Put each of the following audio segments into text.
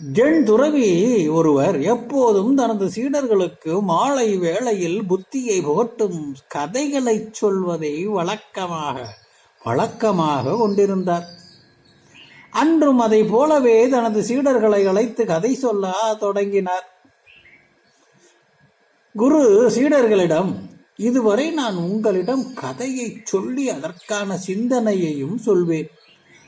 Gen துறவி ஒருவர் எப்போதும் தனது சீடர்களுக்கு மாலை வேளையில் புத்தியை புகட்டும் கதைகளைச் சொல்வதை வழக்கமாக வழக்கமாக கொண்டிருந்தார். அன்றும் அதை போலவே தனது சீடர்களை அழைத்து கதை சொல்ல தொடங்கினார். குரு சீடர்களிடம் இதுவரை நான் உங்களிடம் கதையை சொல்லி அதற்கான சிந்தனையையும் சொல்வேன்.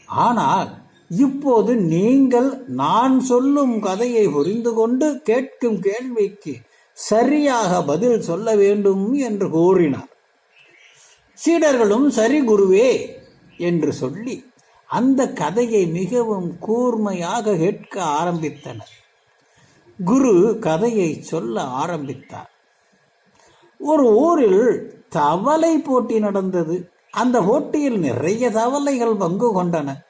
ஆனால் இப்போது நீங்கள் நான் சொல்லும் கதையை புரிந்து கொண்டு கேட்கும் கேள்விக்கு சரியாக பதில் சொல்ல வேண்டும் என்று கூறினார். சீடர்களும் சரி குருவே என்று சொல்லி அந்த கதையை மிகவும் கூர்மையாக கேட்க ஆரம்பித்தனர். குரு கதையை சொல்ல ஆரம்பித்தார். ஒரு ஊரில் தவளை போட்டி நடந்தது. அந்த போட்டியில் நிறைய தவளைகள் பங்கு கொண்டன.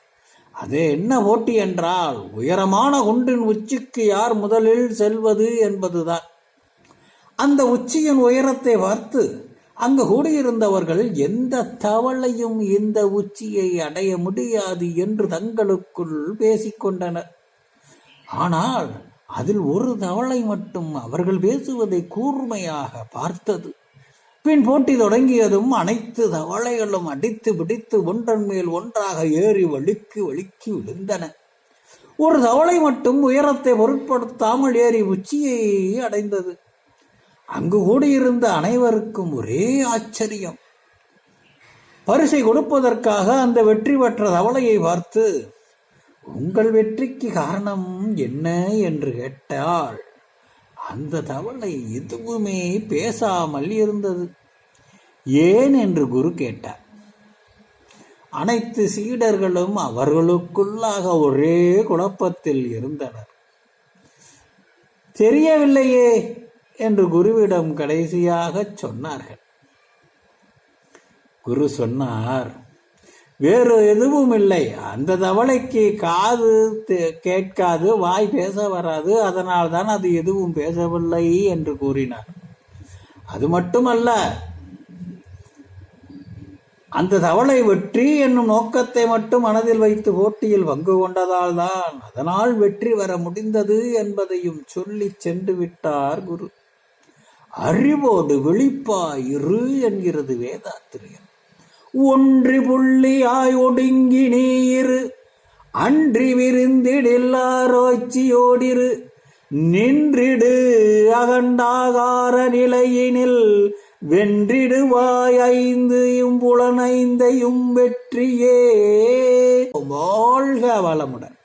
அது என்ன போட்டி என்றால் உயரமான குன்றின் உச்சிக்கு யார் முதலில் செல்வது என்பதுதான். அந்த உச்சியின் உயரத்தை பார்த்து அங்கு கூடியிருந்தவர்கள் எந்த தவளையும் இந்த உச்சியை அடைய முடியாது என்று தங்களுக்குள் பேசிக்கொண்டனர். ஆனால் அதில் ஒரு தவளை மட்டும் அவர்கள் பேசுவதை கூர்மையாக பார்த்தது. பின் போட்டி தொடங்கியதும் அனைத்து தவளைகளும் அடித்து பிடித்து ஒன்றன் மேல் ஒன்றாக ஏறி வழுக்கி வழுக்கி விழுந்தன. ஒரு தவளை மட்டும் உயரத்தை பொருட்படுத்தாமல் ஏறி உச்சியை அடைந்தது. அங்கு கூடியிருந்த அனைவருக்கும் ஒரே ஆச்சரியம். பரிசை கொடுப்பதற்காக அந்த வெற்றி பெற்ற தவளையை பார்த்து உங்கள் வெற்றிக்கு காரணம் என்ன? என்று கேட்டால் அந்த தவளை எதுவுமே பேசாமல் இருந்தது. ஏன் என்று குரு கேட்டார். அனைத்து சீடர்களும் அவர்களுக்குள்ளாக ஒரே குழப்பத்தில் இருந்தனர். தெரியவில்லையே என்று குருவிடம் கடைசியாக சொன்னார்கள். குரு சொன்னார் வேறு எதுவும் இல்லை. அந்த தவளைக்கு காது தே- கேட்காது வாய் பேச வராது. அதனால் தான் அது எதுவும் பேசவில்லை என்று கூறினார். அது மட்டுமல்ல அந்த தவளை வெற்றி என்னும் நோக்கத்தை மட்டும் மனதில் வைத்து போட்டியில் பங்கு கொண்டதால் தான் அதனால் வெற்றி வர முடிந்தது என்பதையும் சொல்லி சென்று விட்டார் குரு. அறிவோடு விழிப்பாய் இரு என்கிறது வேதாத்திரியம். ஒன்று புள்ளியாய் ஒடுங்கி நீரு அன்றி விருந்திடில்லாரோச்சியோடிரு நின்றிடு அகண்டாகார நிலையினில் வென்றிடுவாய் ஐந்தையும் புலனைந்தையும் வெற்றியே. வாழ்க வளமுடன்.